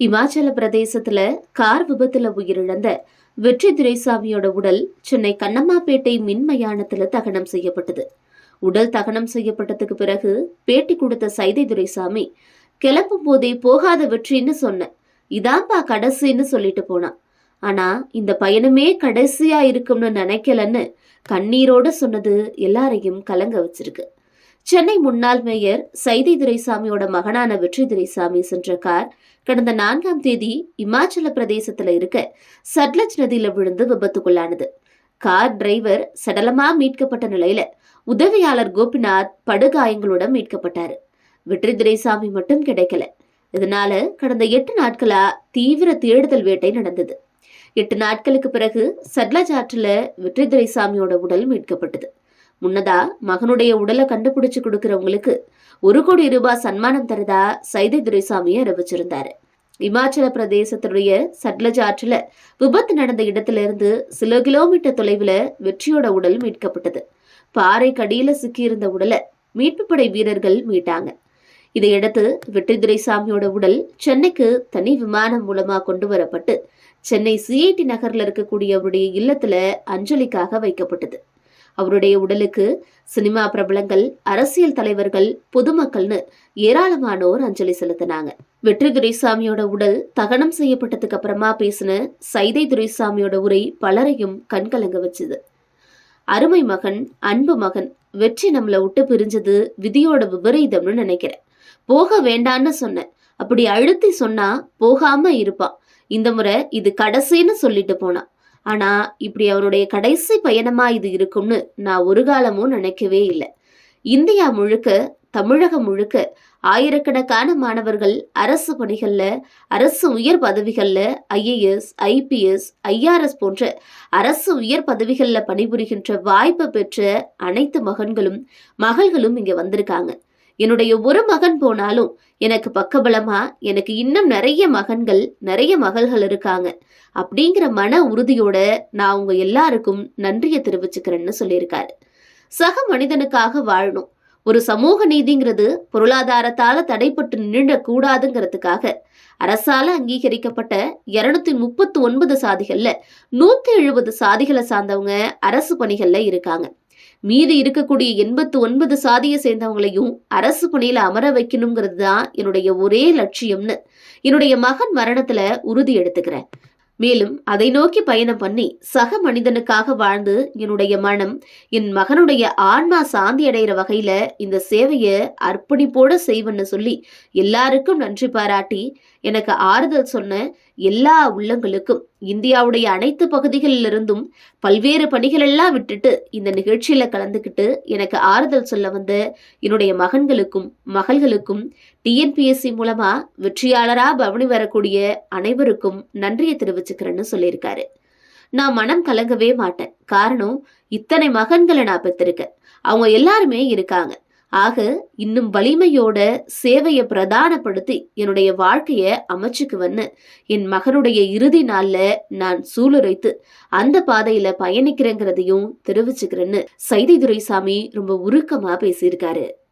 இமாச்சல பிரதேசத்துல கார் விபத்துல உயிரிழந்த வெற்றி துரைசாமியோட உடல் சென்னை கண்ணம்மாப்பேட்டை மின் மயானத்துல தகனம் செய்யப்பட்டது. உடல் தகனம் செய்யப்பட்டதுக்கு பிறகு பேட்டி கொடுத்த சைதை துரைசாமி கிளம்பும் போதே போகாத வெற்றின்னு சொன்னேன் இதான்பா கடைசின்னு சொல்லிட்டு போனான். ஆனா இந்த பயணமே கடைசியா இருக்கும்னு நினைக்கலன்னு கண்ணீரோட சொன்னது எல்லாரையும் கலங்க வச்சிருக்கு. சென்னை முன்னாள் மேயர் சைதை துரைசாமியோட மகனான வெற்றி துரைசாமி சென்ற கார் கடந்த நான்காம் தேதி இமாச்சல பிரதேசத்துல இருக்க சட்லஜ் நதியில விழுந்து விபத்துக்குள்ளானது. கார் டிரைவர் சடலமா மீட்கப்பட்ட நிலையில உதவியாளர் கோபிநாத் படுகாயங்களோட மீட்கப்பட்டாரு. வெற்றி துரைசாமி மட்டும் கிடைக்கல. இதனால கடந்த எட்டு நாட்களா தீவிர தேடுதல் வேட்டை நடந்தது. எட்டு நாட்களுக்கு பிறகு சட்லஜ் ஆற்றுல வெற்றி துரைசாமியோட உடல் மீட்கப்பட்டது. முன்னதா மகனுடைய உடலை கண்டுபிடிச்சு கொடுக்கறவங்களுக்கு ஒரு கோடி ரூபாய் சன்மானம் தரதா சைதை துரைசாமி அறிவிச்சிருந்தாரு. இமாச்சல பிரதேசத்துடைய சட்லஜ் ஆற்றில் விபத்து நடந்த இடத்துல இருந்து சில கிலோமீட்டர் தொலைவில் வெற்றியோட உடல் மீட்கப்பட்டது. பாறை கடியில சிக்கியிருந்த உடலை மீட்பு படை வீரர்கள் மீட்டாங்க. இதையடுத்து வெற்றி துரைசாமியோட உடல் சென்னைக்கு தனி விமானம் மூலமா கொண்டு வரப்பட்டு சென்னை சிஐடி நகர்ல இருக்கக்கூடிய அவருடைய இல்லத்துல அஞ்சலிக்காக வைக்கப்பட்டது. அவருடைய உடலுக்கு சினிமா பிரபலங்கள் அரசியல் தலைவர்கள் பொதுமக்கள்னு ஏராளமானோர் அஞ்சலி செலுத்தினாங்க. வெற்றி துரைசாமியோட உடல் தகனம் செய்யப்பட்டதுக்கு அப்புறமா பேசின சைதை துரைசாமியோட உரை பலரையும் கண்கலங்க வச்சுது. அருமை மகன் அன்பு மகன் வெற்றி நம்மளை விட்டு பிரிஞ்சது விதியோட விபரீதம்னு நினைக்கிறேன். போக வேண்டான்னு சொன்னேன். அப்படி அழுத்தி சொன்னா போகாம இருப்பான். இந்த முறை இது கடைசின்னு சொல்லிட்டு போனான். ஆனா இப்படி அவனுடைய கடைசி பயணமா இது இருக்கும்னு நான் ஒரு காலமும் நினைக்கவே இல்லை. இந்தியா முழுக்க தமிழகம் முழுக்க ஆயிரக்கணக்கான மாணவர்கள் அரசு பணிகளில் அரசு உயர் பதவிகளில் ஐஏஎஸ் ஐபிஎஸ் ஐஆர்எஸ் போன்ற அரசு உயர் பதவிகளில் பணிபுரிகின்ற வாய்ப்பு பெற்ற அனைத்து மகன்களும் மகள்களும் இங்கே வந்திருக்காங்க. என்னுடைய ஒரு மகன் போனாலும் எனக்கு பக்கபலமா எனக்கு இன்னும் நிறைய மகன்கள் நிறைய மகள்கள் இருக்காங்க. அப்படிங்கிற மன உறுதியோட நான் உங்க எல்லாருக்கும் நன்றியை தெரிவிச்சுக்கிறேன்னு சொல்லியிருக்காரு. சக மனிதனுக்காக வாழணும். ஒரு சமூக நீதிங்கிறது பொருளாதாரத்தால தடைப்பட்டு நின்றக்கூடாதுங்கிறதுக்காக அரசால அங்கீகரிக்கப்பட்ட இருநூத்தி முப்பத்தி ஒன்பது சாதிகள்ல நூத்தி எழுபது சாதிகளை சார்ந்தவங்க அரசு பணிகள்ல இருக்காங்க. மீதி இருக்கக்கூடிய எண்பத்து ஒன்பது சாதியை சேர்ந்தவங்களையும் அரசு பணியில அமர வைக்கணுங்கிறது தான் என்னுடைய ஒரே லட்சியம்னு என்னுடைய மகன் மரணத்துல உறுதி எடுத்துக்கிறேன். மேலும் அதை நோக்கி பயணம் பண்ணி சக மனிதனுக்காக வாழ்ந்து என்னுடைய மனம் என் மகனுடைய ஆன்மா சாந்தி அடைகிற வகையில இந்த சேவையை அர்ப்பணிப்போட செய்வேன்னு சொல்லி எல்லாருக்கும் நன்றி பாராட்டி எனக்கு ஆறுதல் சொன்ன எல்லா உள்ளங்களுக்கும் இந்தியாவுடைய அனைத்து பகுதிகளிலிருந்தும் பல்வேறு பணிகளெல்லாம் விட்டுட்டு இந்த நிகழ்ச்சியில கலந்துக்கிட்டு எனக்கு ஆறுதல் சொல்ல வந்த என்னுடைய மகன்களுக்கும் மகள்களுக்கும் டிஎன்பிஎஸ்சி மூலமா வெற்றியாளரா பவனி வரக்கூடிய அனைவருக்கும் நன்றியை தெரிவிச்சுக்கிறேன்னு சொல்லியிருக்காரு. நான் மனம் கலங்கவே மாட்டேன். காரணம் இத்தனை மகன்களை நான் பெற்றிருக்கேன். அவங்க எல்லாருமே இருக்காங்க. ஆக இன்னும் வலிமையோட சேவையை பிரதானப்படுத்தி என்னுடைய வாழ்க்கைய அமைச்சுக்குவன்னு என் மகனுடைய இறுதி நாள்ல நான் சூளுரைத்து அந்த பாதையில பயணிக்கிறேங்கிறதையும் தெரிவிச்சுக்கிறேன்னு. சைதை துரைசாமி ரொம்ப உருக்கமா பேசியிருக்காரு.